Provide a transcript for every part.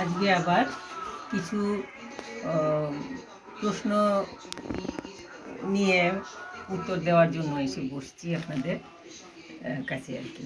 আজকে আবার কিছু প্রশ্ন নিয়ে উত্তর দেওয়ার জন্য এসে বসছি আপনাদের কাছে আর কি।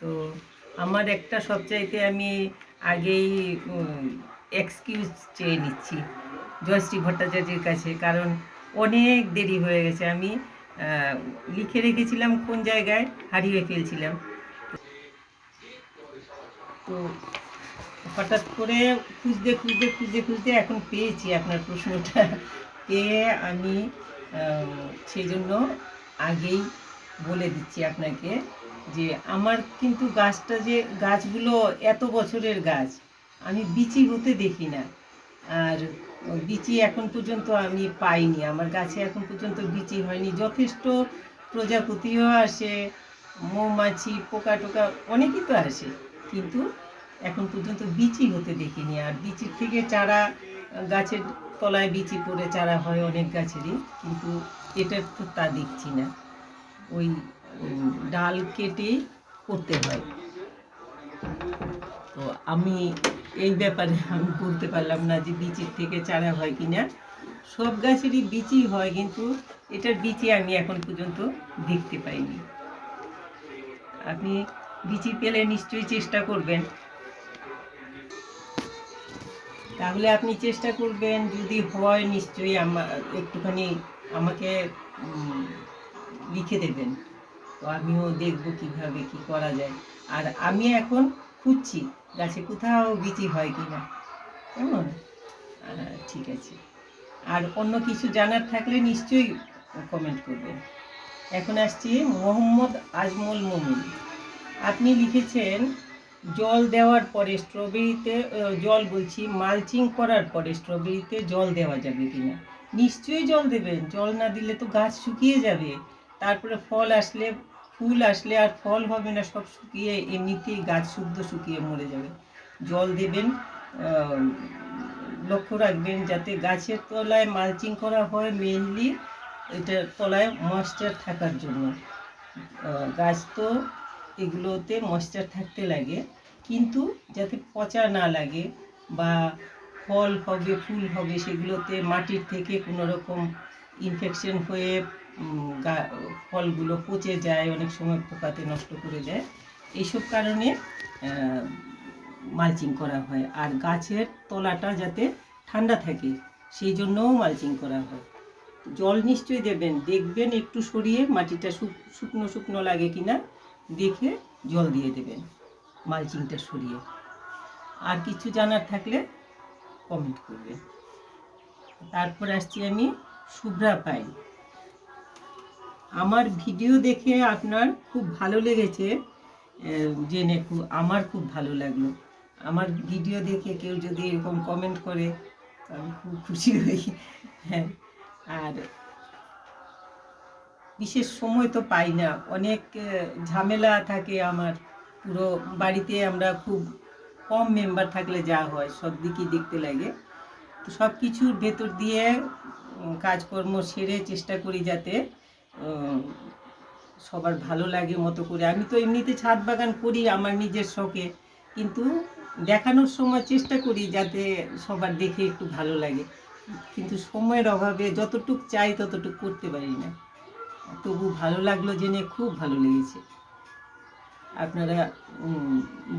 তো আমার একটা সবচাইতে আমি আগেই এক্সকিউজ চেয়ে নিচ্ছি জয়শ্রী ভট্টাচার্যের কাছে, কারণ অনেক দেরি হয়ে গেছে। আমি লিখে রেখেছিলাম কোন জায়গায়, হারিয়ে ফেলছিলাম। তো হঠাৎ করে খুঁজতে খুঁজতে খুঁজতে খুঁজতে এখন পেয়েছি আপনার প্রশ্নটা পেয়ে আমি সেই জন্য আগেই বলে দিচ্ছি আপনাকে যে আমার কিন্তু গাছটা যে, গাছগুলো এত বছরের গাছ, আমি বিচি হতে দেখি না। আর বিচি এখন পর্যন্ত আমি পাইনি, আমার গাছে এখন পর্যন্ত বিচি হয়নি। যথেষ্ট প্রজাপতিও আসে, মৌমাছি পোকা টোকা অনেকই তো আসে, কিন্তু এখন পর্যন্ত বিচি হতে দেখিনি। আর বিচির থেকে চারা, গাছের তলায় বিচি পড়ে চারা হয় অনেক গাছেরই, কিন্তু এটার তো তা দেখছি না। ওই ডাল কেটেই করতে হয়। তো আমি এই ব্যাপারে আমি বলতে পারলাম না যে বিচির থেকে চারা হয় কিনা সব গাছেরই বিচি হয়, কিন্তু এটার বিচি আমি এখন পর্যন্ত দেখতে পাইনি। আপনি বিচি পেলে নিশ্চয়ই চেষ্টা করবেন। তাহলে আপনি চেষ্টা করবেন, যদি হয় নিশ্চয়ই আমার একটুখানি আমাকে লিখে দেবেন। তো আমিও দেখব কীভাবে কি করা যায়। আর আমি এখন খুঁজছি গাছে কোথাও বিচি হয় কি না কেমন ঠিক আছে। আর অন্য কিছু জানার থাকলে নিশ্চয়ই কমেন্ট করবেন। এখন আসছি মোহাম্মদ আজমল মমিন। আপনি লিখেছেন জল দেওয়ার পরে স্ট্রবেরিতে জল বলছি, মালচিং করার পরে স্ট্রবেরিতে জল দেওয়া যাবে কিনা? নিশ্চয়ই জল দেবেন জল না দিলে তো গাছ শুকিয়ে যাবে। তারপরে ফল আসলে, ফুল আসলে আর ফল হবে না, সব শুকিয়ে এমনিতেই গাছ শুদ্ধ শুকিয়ে মরে যাবে। জল দেবেন লক্ষ্য রাখবেন যাতে গাছের তলায় মালচিং করা হয় মেইনলি এটার তলায় ময়েশ্চার থাকার জন্য। গাছ তো এগুলোতে ময়েশ্চার থাকতে লাগে, কিন্তু যাতে পচা না লাগে বা ফল হবে, ফুল হবে, সেগুলোতে মাটির থেকে কোনো রকম ইনফেকশন হয়ে ফলগুলো পচে যায়, অনেক সময় পোকাতে নষ্ট করে দেয়। এইসব কারণে মালচিং করা হয়। আর গাছের তলাটা যাতে ঠান্ডা থাকে, সেই জন্যও মালচিং করা হয়। জল নিশ্চয়ই দেবেন। দেখবেন একটু সরিয়ে মাটিটা শুকনো শুকনো লাগে কিনা দেখে জল দিয়ে দেবেন মালচিংটা সরিয়ে। আর কিছু জানার থাকলে কমেন্ট করবেন তারপর আসছি আমি শুভ্রা পাই। আমার ভিডিও দেখে আপনার খুব ভালো লেগেছে জেনে খুব, আমার খুব ভালো লাগল। আমার ভিডিও দেখে কেউ যদি এরকম কমেন্ট করে, আমি খুব খুশি হই। হ্যাঁ আর বিশেষ সময় তো পাই না। অনেক ঝামেলা থাকে আমার। পুরো বাড়িতে আমরা খুব কম মেম্বার থাকলে যা হয়, সব দিকই দেখতে লাগে। তো সব কিছুর ভেতর দিয়ে কাজকর্ম সেরে চেষ্টা করি যাতে সবার ভালো লাগে মতো করে। আমি তো এমনিতে ছাদ বাগান করি, আমার নিজের শখে। কিন্তু দেখানোর সময় চেষ্টা করি যাতে সবার দেখে একটু ভালো লাগে। কিন্তু সময়ের অভাবে যতটুক চাই ততটুক করতে পারি না। তবু ভালো লাগল জেনে খুব ভালো লেগেছে। আপনারা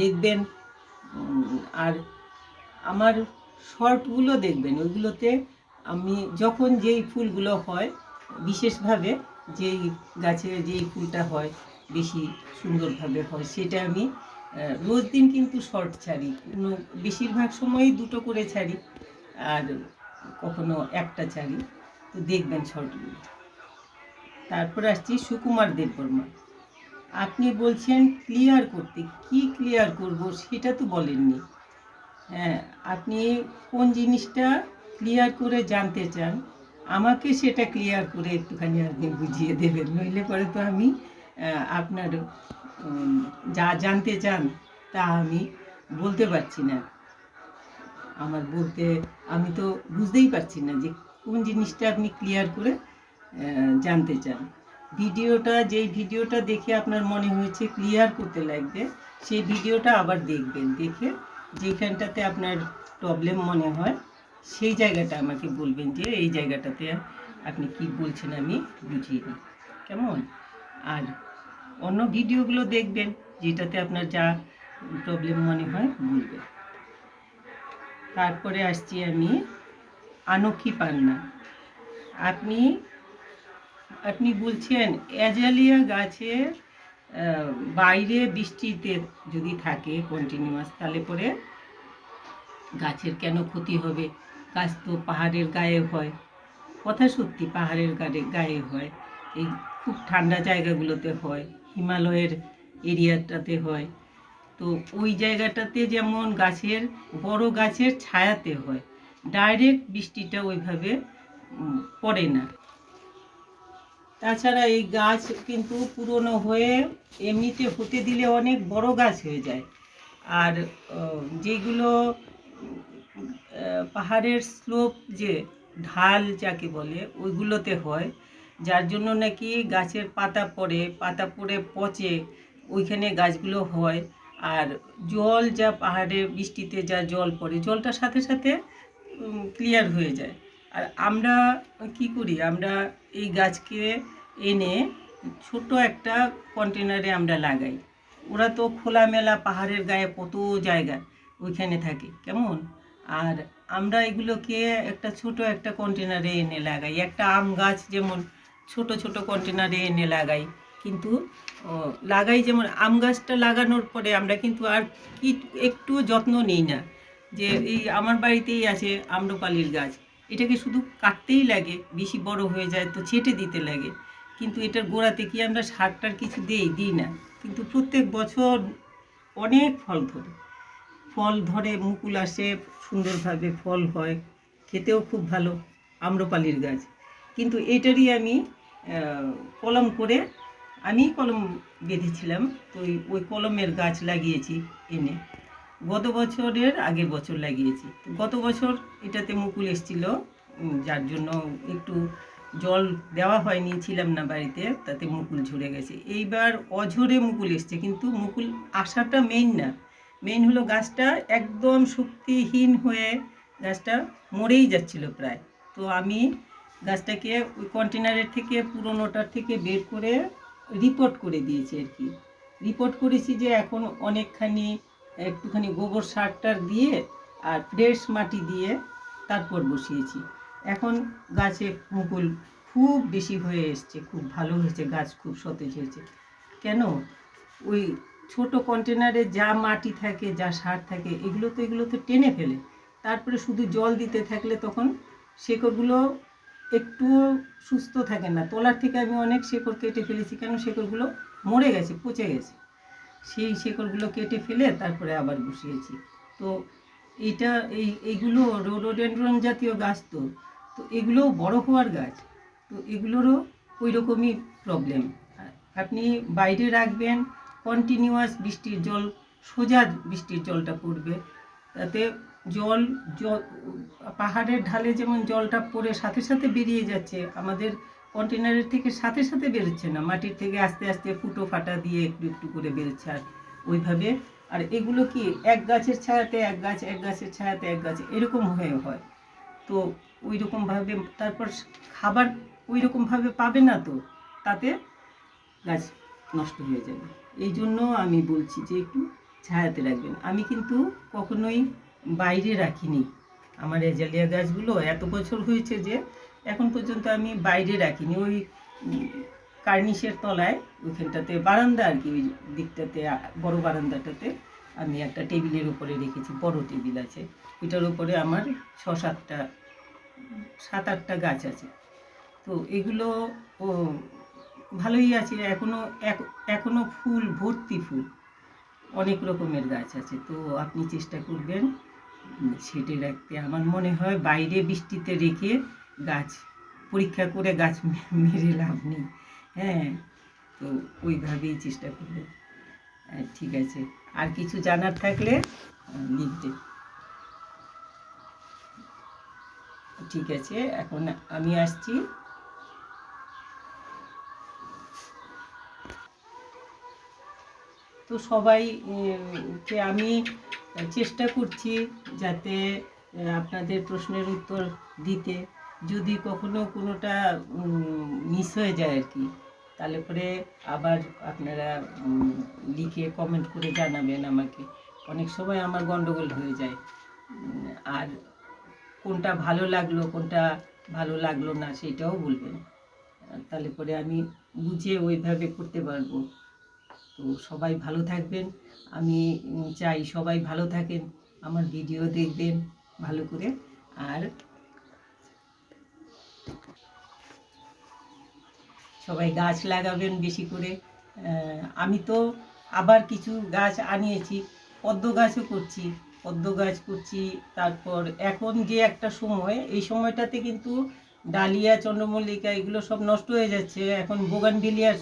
দেখবেন আর আমার শর্টগুলো দেখবেন, ওইগুলোতে আমি যখন যেই ফুলগুলো হয়, বিশেষভাবে যেই গাছে যেই ফুলটা হয়, বেশি সুন্দরভাবে হয়, সেটা আমি রোজ দিন কিন্তু শর্ট ছাড়ি। বেশিরভাগ সময়ই দুটো করে ছাড়ি, আর কখনো একটা ছাড়ি। তো দেখবেন শর্টগুলো। তারপর আসছি সুকুমার দেববর্মা। আপনি বলছেন ক্লিয়ার করতে। কি ক্লিয়ার করব সেটা তো বলেননি। হ্যাঁ আপনি কোন জিনিসটা ক্লিয়ার করে জানতে চান, আমাকে সেটা ক্লিয়ার করে একটুখানি আপনি বুঝিয়ে দেবেন। নইলে পরে তো আমি আপনার যা জানতে চান তা আমি বলতে পারছি না। আমার বলতে, আমি তো বুঝতেই পারছি না যে কোন জিনিসটা আপনি ক্লিয়ার করে জানতে চান। ভিডিওটা, যেই ভিডিওটা দেখে আপনার মনে হয়েছে ক্লিয়ার করতে লাগবে, সেই ভিডিওটা আবার দেখবেন, দেখে যেখানটাতে আপনার প্রবলেম মনে হয়, সেই জায়গাটা আমাকে বলবেন যে এই জায়গাটাতে আপনি কি বলছেন আমি বুঝিয়ে দিই। কেমন? আর অন্য ভিডিওগুলো দেখবেন, যেটাতে আপনার যা প্রবলেম মনে হয় বলবেন। তারপরে আসছি আমি আনকি পান্না। আপনি আপনি বলছেন অ্যাজালিয়া আহ, বাইরে বৃষ্টিতে যদি থাকে কন্টিনিউয়াস তাহলে পরে গাছের কেন ক্ষতি হবে? গাছ তো পাহাড়ের গায়ে হয়। কথা সত্যি পাহাড়ের গায়ে গায়ে হয়। এই খুব ঠান্ডা জায়গাগুলোতে হয় হিমালয়ের এরিয়াটাতে হয়। তো ওই জায়গাটাতে যেমন গাছের বড় গাছের ছায়াতে হয় ডাইরেক্ট বৃষ্টিটা ওইভাবে পড়ে না। তাছাড়া এই গাছ কিন্তু পুরনো হয়ে এমনিতে হতে দিলে অনেক বড় গাছ হয়ে যায়। আর যেগুলো পাহাড়ের স্লোপ যে ঢাল যাকে বলে, ওইগুলোতে হয়। যার জন্য নাকি গাছের পাতা পড়ে পাতা পড়ে পচে, ওইখানে গাছগুলো হয়। আর জল যা পাহাড়ে, বৃষ্টিতে যা জল পড়ে জলটার সাথে সাথে ক্লিয়ার হয়ে যায়। আর আমরা কি করি? আমরা এই গাছকে এনে ছোট একটা কন্টেনারে আমরা লাগাই। ওরা তো খোলামেলা পাহাড়ের গায়ে কত জায়গা ওইখানে থাকে, কেমন? আর আমরা এগুলোকে একটা ছোট একটা কন্টেনারে এনে লাগাই। একটা আম গাছ যেমন ছোট ছোট কন্টেনারে এনে লাগাই, কিন্তু লাগাই যেমন আম গাছটা লাগানোর পরে আমরা কিন্তু আর কি একটু যত্ন নিই না। যে এই আমার বাড়িতেই আছে আম্রপালির গাছ। এটাকে শুধু কাটতেই লাগে, বেশি বড় হয়ে যায় তো ছেটে দিতে লাগে। কিন্তু এটার গোড়াতে কি আমরা সারটার কিছু দিই? দিই না। কিন্তু প্রত্যেক বছর অনেক ফল ধরে। ফল ধরে, মুকুল আসে, সুন্দরভাবে ফল হয়। খেতেও খুব ভালো আম্রপালির গাছ। কিন্তু এটারই আমি কলম করে আমি কলম বেঁধেছিলাম। তো ওই- কলমের গাছ লাগিয়েছি এনে। গত বছরের আগের বছর লাগিয়েছি। গত বছর এটাতে মুকুল এসেছিল যার জন্য একটু জল দেওয়া হয়নি, ছিলাম না বাড়িতে, তাতে মুকুল ঝরে গেছে। এইবার অঝরে মুকুল এসছে, কিন্তু মুকুল আসাটা মেইন না। মেইন হলো গাছটা একদম শক্তিহীন হয়ে গাছটা মরেই যাচ্ছিল প্রায়। তো আমি গাছটাকে ওই কন্টেনারের থেকে, পুরোনোটার থেকে বের করে রিপোর্ট করে দিয়েছি আর কি। রিপোর্ট করেছি যে এখন অনেকখানি, একটুখানি গোবর সারটার দিয়ে আর ফ্রেশ মাটি দিয়ে তারপর বসিয়েছি। এখন গাছে মুকুল খুব বেশি হয়ে এসছে, খুব ভালো হয়েছে, গাছ খুব সতেজ হয়েছে। কেন? ওই ছোট কন্টেনারে যা মাটি থাকে, যা সার থাকে, এগুলো তো এগুলো তো টেনে ফেলে। তারপরে শুধু জল দিতে থাকলে তখন শেকড়গুলো একটু সুস্থ থাকে না। তলার থেকে আমি অনেক শেকড় কেটে ফেলেছি, কেন? শেকড়গুলো মরে গেছে, পচে গেছে। সেই শেকড়গুলো কেটে ফেলে তারপরে আবার বসিয়েছি। তো এইটা, এই, এইগুলো রোডোডেন্ড্রন জাতীয় গাছ তো। তো এগুলোও বড় হওয়ার গাছ, তো এগুলোরও ওই রকমই প্রবলেম আপনি বাইরে রাখবেন কন্টিনিউয়াস বৃষ্টির জল, সোজা বৃষ্টির জলটা পড়বে। তাতে জল পাহাড়ের ঢালে যেমন জলটা পড়ে সাথে সাথে বেরিয়ে যাচ্ছে, আমাদের কন্টেনারের থেকে সাথে সাথে বেরোচ্ছে না, মাটির থেকে আস্তে আস্তে ফুটো ফাটা দিয়ে একটু একটু করে বেরোচ্ছে আর ওইভাবে। আর এগুলো কি এক গাছের ছায়াতে এক গাছ, এক গাছের ছায়াতে এক গাছ, এরকম হয়ে হয়। তো ওই রকমভাবে তারপর খাবার ওই রকমভাবে পাবে না তো, তাতে গাছ নষ্ট হয়ে যাবে। এই জন্য আমি বলছি যে একটু ছায়াতে রাখবেন। আমি কিন্তু কখনোই বাইরে রাখিনি। আমার এজালিয়া গাছগুলো এত বছর হয়েছে যে এখন পর্যন্ত আমি বাইরে রাখিনি। ওই কার্নিশের তলায়, ওইখানটাতে বারান্দা আর কি, ওই দিকটাতে, বড় বারান্দাটাতে আমি একটা টেবিলের উপরে রেখেছি, বড় টেবিল আছে। ওইটার উপরে আমার ছ সাতটা সাত আটটা গাছ আছে। তো এগুলো ও ভালোই আছে। এখনও এক- এখনও ফুল ভর্তি ফুল। অনেক রকমের গাছ আছে। তো আপনি চেষ্টা করবেন ছেটে রাখতে। আমার মনে হয় বাইরে বৃষ্টিতে রেখে গাছ পরীক্ষা করে গাছ মেরে লাভ নেই। হ্যাঁ তো ওইভাবেই চেষ্টা করবেন। ঠিক আছে। আর কিছু জানার থাকলে আহ, ঠিক আছে এখন আমি আসছি। তো সবাই উম, কে আমি চেষ্টা করছি যাতে আপনাদের প্রশ্নের উত্তর দিতে। যদি কখনো কোনোটা মিস হয়ে যায় আর কি তাহলে পরে আবার আপনারা লিখে কমেন্ট করে জানাবেন আমাকে। অনেক সময় আমার গন্ডগোল হয়ে যায়। আর কোনটা ভালো লাগল, কোনটা ভালো লাগল না, সেটাও বলবেন। তাহলে পরে আমি বুঝে ওইভাবে করতে পারব। তো সবাই ভালো থাকবেন। আমি চাই সবাই ভালো থাকেন, আমার ভিডিও দেখবেন ভালো করে। আর সবাই গাছ লাগাবেন বেশি করে। আমি তো আবার কিছু গাছ আনিয়েছি, পদ্ম গাছও করছি। পদ্ম গাছ করছি, তারপর এখন যে একটা সময়, এই সময়টাতে কিন্তু ডালিয়া, চন্দ্রমল্লিকা এগুলো সব নষ্ট হয়ে যাচ্ছে। এখন বোগানভিলিয়ার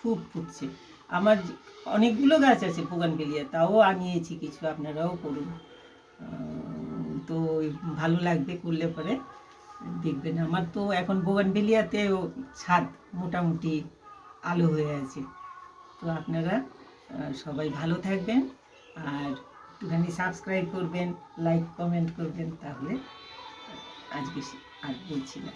খুব ফুটছে। আমার অনেকগুলো গাছ আছে বোগানভিলিয়া, তাও আনিয়েছি কিছু, আপনারাও করুন। তো ভালো লাগবে করলে পরে দেখবেন। আমার তো এখন বোগানভেলিয়াতেও ছাদ মোটামুটি আলো হয়ে আছে। তো আপনারা সবাই ভালো থাকবেন। আর একটুখানি সাবস্ক্রাইব করবেন লাইক কমেন্ট করবেন তাহলে আজকে আর বলছি না।